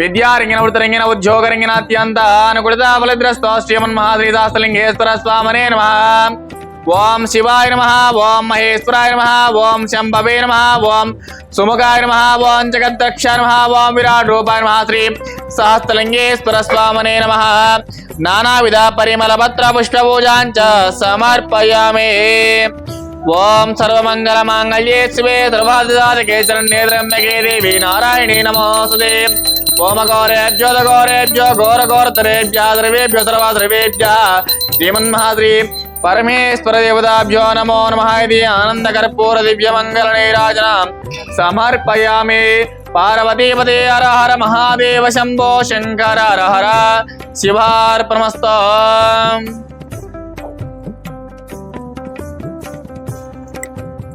విద్యారంగిన వృతరంగిన ఉద్యోగరంగిన అత్యంత అనుకూలత ఫలద్రస్తో మహాశ్రీదాస్తలింగేశ్వర స్వామనే నమ. ఓం శివాయ నమ ఓం మహేశ్వరాయ నమ ఓం శంభవే నమ ఓం సుముఖాయ నమ ఓం జగద్దక్ష నమ ఓం విరాట్ రూపాయ నమ శ్రీ సహస్రలింగేశ్వర స్వామనే నమ. నానావిధ పరిమళ పత్ర పుష్పపూజాంచ సమర్పయామే. ఓం సర్వమంగళ మాంగళ్యే శివే సర్వాధిదారకే శరణ్యే త్రయంబకే దేవి నారాయణీ నమోస్తుతే ఓమ గౌరేభ్యో ఘోరేభ్యో ఘోర ఘోరతరేభ్య ద్రవేభ్య సర్వ ద్రవేభ్య శ్రీమన్మహాద్రి పరమేశ్వర దేవతాభ్యో నమో నమ ఇది ఆనంద కర్పూర దివ్య మంగళ నీరాజన సమర్పయామి పార్వతీపదే హర హర మహాదేవ శంభో శంకర హర హర శివార్పణమస్త.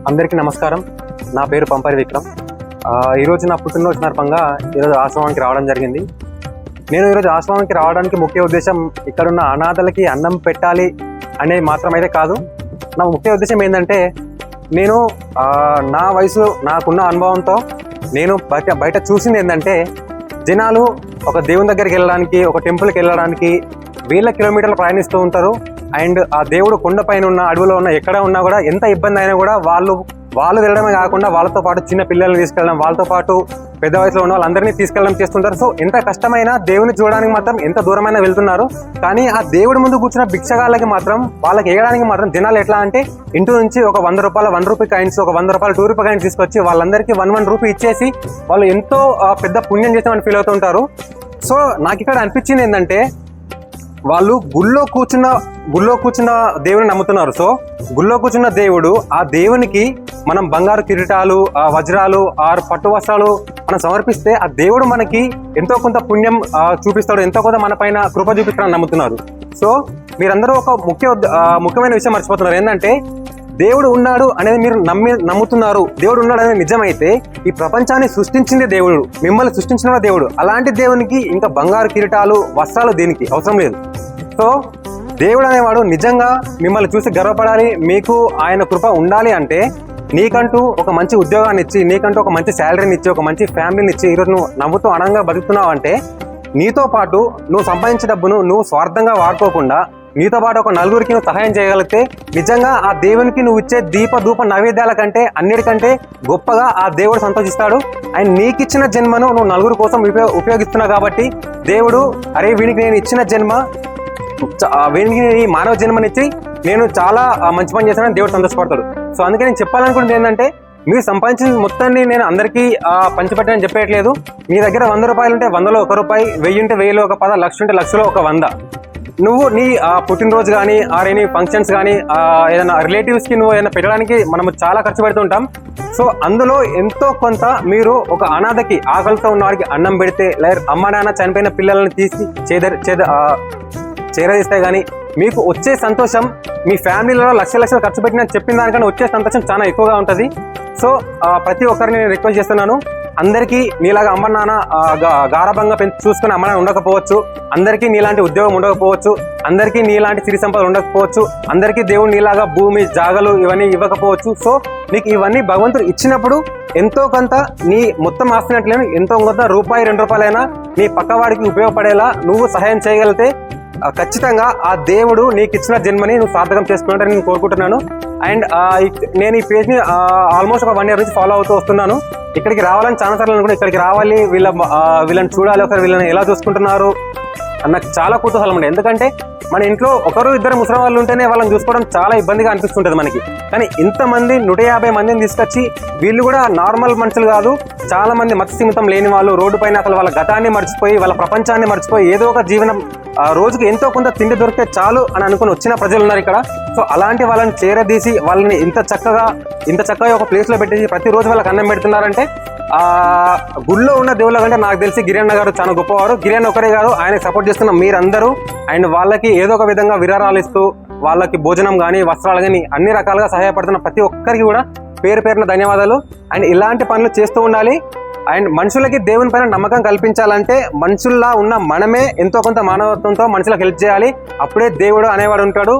అందరికీ నమస్కారం. నా పేరు పంపరి విక్రమ్. ఈరోజు నా పుట్టినరోజు సందర్భంగా ఈరోజు ఆశ్రమానికి రావడం జరిగింది. నేను ఈరోజు ఆశ్రమానికి రావడానికి ముఖ్య ఉద్దేశం ఇక్కడున్న అనాథలకి అన్నం పెట్టాలి అనేది మాత్రమైతే కాదు. నా ముఖ్య ఉద్దేశం ఏంటంటే నేను నా వయసు నాకున్న అనుభవంతో నేను బయట బయట చూసింది ఏంటంటే జనాలు ఒక దేవుని దగ్గరికి వెళ్ళడానికి ఒక టెంపుల్కి వెళ్ళడానికి వేల కిలోమీటర్లు ప్రయాణిస్తూ ఉంటారు. అండ్ ఆ దేవుడు కొండపైన ఉన్న అడవిలో ఉన్న ఎక్కడ ఉన్నా కూడా ఎంత ఇబ్బంది అయినా కూడా వాళ్ళు వాళ్ళు వెళ్ళడమే కాకుండా వాళ్ళతో పాటు చిన్న పిల్లల్ని తీసుకెళ్ళడం వాళ్ళతో పాటు పెద్ద వయసులో ఉన్న వాళ్ళందరినీ తీసుకెళ్ళడం చేస్తుంటారు. సో ఎంత కష్టమైనా దేవుని చూడడానికి మాత్రం ఎంత దూరమైనా వెళ్తున్నారు. కానీ ఆ దేవుడి ముందు కూర్చున్న భిక్షగాళ్ళకి మాత్రం వాళ్ళకి వేయడానికి మాత్రం జనాలు ఎట్లా అంటే ఇంటి నుంచి ఒక వంద రూపాయల వన్ రూపీ కాయిన్స్ ఒక వంద రూపాయల టూ రూపీ కాయిన్స్ తీసుకొచ్చి వాళ్ళందరికీ వన్ వన్ రూపీ ఇచ్చేసి వాళ్ళు ఎంతో పెద్ద పుణ్యం చేసామని ఫీల్ అవుతుంటారు. సో నాకు ఇక్కడ అనిపించింది ఏంటంటే వాళ్ళు గుళ్ళో కూర్చున్న గుళ్ళో కూర్చున్న దేవుని నమ్ముతున్నారు. సో గుళ్ళో కూర్చున్న దేవుడు ఆ దేవునికి మనం బంగారు కిరీటాలు ఆ వజ్రాలు ఆరు పట్టు వస్త్రాలు మనం సమర్పిస్తే ఆ దేవుడు మనకి ఎంతో కొంత పుణ్యం చూపిస్తాడు ఎంతో కొంత మన పైన కృప చూపిస్తాడని నమ్ముతున్నారు. సో మీరందరూ ఒక ముఖ్య ముఖ్యమైన విషయం మర్చిపోతున్నారు. ఏంటంటే దేవుడు ఉన్నాడు అనేది మీరు నమ్మి నమ్ముతున్నారు. దేవుడు ఉన్నాడు అనేది నిజమైతే ఈ ప్రపంచాన్ని సృష్టించింది దేవుడు. మిమ్మల్ని సృష్టించిన దేవుడు. అలాంటి దేవునికి ఇంకా బంగారు కిరీటాలు వస్త్రాలు దీనికి? అవసరం లేదు. సో దేవుడు అనేవాడు నిజంగా మిమ్మల్ని చూసి గర్వపడాలి మీకు ఆయన కృప ఉండాలి అంటే నీకంటూ ఒక మంచి ఉద్యోగాన్ని ఇచ్చి నీకంటూ ఒక మంచి శాలరీని ఇచ్చి ఒక మంచి ఫ్యామిలీని ఇచ్చి ఈరోజు నువ్వు నవ్వుతూ అనంగా బతుకుతున్నావు అంటే నీతో పాటు నువ్వు సంపాదించే డబ్బును నువ్వు స్వార్థంగా వాడుకోకుండా నీతో పాటు ఒక నలుగురికి నువ్వు సహాయం చేయగలిగితే నిజంగా ఆ దేవునికి నువ్వు ఇచ్చే దీప ధూప నైవేద్యాల కంటే అన్నిటికంటే గొప్పగా ఆ దేవుడు సంతోషిస్తాడు. అండ్ నీకు ఇచ్చిన జన్మను నువ్వు నలుగురు కోసం ఉపయోగిస్తున్నావు కాబట్టి దేవుడు అరే వీనికి నేను ఇచ్చిన జన్మ చ- ఈ మానవ జన్మనిచ్చి నేను చాలా మంచి పని చేశానని దేవుడు సంతోషపడతాడు. సో అందుకే నేను చెప్పాలనుకుంటుంది ఏంటంటే మీరు సంపాదించిన మొత్తాన్ని నేను అందరికీ ఆ, పంచిపెట్టని చెప్పేయట్లేదు. మీ దగ్గర వంద రూపాయలు ఉంటే వందలో ఒక రూపాయి వెయ్యి ఉంటే వెయ్యిలో ఒక పద లక్ష ఉంటే లక్షలో ఒక వంద. నువ్వు నీ పుట్టినరోజు కానీ ఆర్ ఎనీ ఫంక్షన్స్ కానీ ఏదైనా రిలేటివ్స్కి నువ్వు ఏదైనా పెట్టడానికి మనము చాలా ఖర్చు పెడుతుంటాం సో అందులో ఎంతో కొంత మీరు ఒక అనాథకి ఆకలితో ఉన్న వాడికి అన్నం పెడితే లేదా అమ్మ నాన్న చనిపోయిన పిల్లల్ని తీసి చేద చేద చేరదీస్తే కానీ మీకు వచ్చే సంతోషం మీ ఫ్యామిలీలో లక్ష లక్షలు ఖర్చు పెట్టిన చెప్పిన దానికన్నా వచ్చే సంతోషం చాలా ఎక్కువగా ఉంటుంది. సో ప్రతి ఒక్కరిని నేను రిక్వెస్ట్ చేస్తున్నాను. అందరికీ నీలాగా అమ్మ నాన్న గారభంగా పెంచు గారాభంగా పెంచి చూసుకుని అమ్మ నాన్న ఉండకపోవచ్చు. అందరికీ నీలాంటి ఉద్యోగం ఉండకపోవచ్చు. అందరికీ నీలాంటి సిరి సంపద ఉండకపోవచ్చు. అందరికీ దేవుడు నీలాగా భూమి జాగలు ఇవన్నీ ఇవ్వకపోవచ్చు. సో నీకు ఇవన్నీ భగవంతుడు ఇచ్చినప్పుడు ఎంతో కొంత నీ మొత్తం ఆస్తినట్లేని ఎంతో కొంత రూపాయి రెండు రూపాయలైనా నీ పక్కవాడికి ఉపయోగపడేలా నువ్వు సహాయం చేయగలిగితే ఖచ్చితంగా ఆ దేవుడు నీకు ఇచ్చిన జన్మని నువ్వు సార్థకం చేసుకున్నట్టు నేను కోరుకుంటున్నాను. అండ్ నేను ఈ పేజ్ని ఆల్మోస్ట్ ఒక వన్ ఇయర్ నుంచి ఫాలో అవుతూ వస్తున్నాను. ఇక్కడికి రావాలని చాలా సార్లు అనుకుంటే ఇక్కడికి రావాలి వీళ్ళ వీళ్ళని చూడాలి ఒకసారి వీళ్ళని ఎలా చూసుకుంటున్నారు నాకు చాలా కుతూహలం ఉండే ఎందుకంటే మన ఇంట్లో ఒకరు ఇద్దరు ముసలి వాళ్ళు ఉంటేనే వాళ్ళని చూసుకోవడం చాలా ఇబ్బందిగా అనిపిస్తుంటుంది మనకి. కానీ ఇంతమంది నూట యాభై మందిని తీసుకొచ్చి వీళ్ళు కూడా నార్మల్ మనుషులు కాదు చాలా మంది మత్స్యమితం లేని వాళ్ళు రోడ్డు పైన అసలు వాళ్ళ గతాన్ని మర్చిపోయి వాళ్ళ ప్రపంచాన్ని మర్చిపోయి ఏదో ఒక జీవనం రోజుకి ఎంతో కొంత తిండి దొరికితే చాలు అని అనుకుని వచ్చిన ప్రజలు ఉన్నారు ఇక్కడ. సో అలాంటి వాళ్ళని చేరదీసి వాళ్ళని ఇంత చక్కగా ఇంత చక్కగా ఒక ప్లేస్లో పెట్టేసి ప్రతిరోజు వాళ్ళకి అన్నం పెడుతున్నారంటే ఆ గుళ్ళో ఉన్న దేవుళ్ళ కంటే నాకు తెలిసి గిరణ్ గారు చాలా గొప్పవారు. గిరణ్ ఒకరే కాదు ఆయన సపోర్ట్ చేస్తున్న మీరందరూ. అండ్ వాళ్ళకి ఏదో ఒక విధంగా విరాళాలు ఇస్తూ వాళ్ళకి భోజనం కానీ వస్త్రాలు కానీ అన్ని రకాలుగా సహాయపడుతున్న ప్రతి ఒక్కరికి కూడా పేరు పేరున ధన్యవాదాలు. అండ్ ఇలాంటి పనులు చేస్తూ ఉండాలి. అండ్ మనుషులకి దేవుని పైన నమ్మకం కల్పించాలంటే మనుషుల్లా ఉన్న మనమే ఎంతో కొంత మానవత్వంతో మనుషులకు హెల్ప్ చేయాలి. అప్పుడే దేవుడు అనేవాడు ఉంటాడు.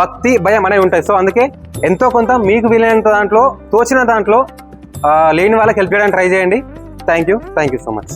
భక్తి భయం అనేవి ఉంటాయి. సో అందుకే ఎంతో కొంత మీకు వీలైనంత దాంట్లో తోచిన దాంట్లో లేని వాళ్ళకి హెల్ప్ చేయడానికి ట్రై చేయండి. Thank you thank you so much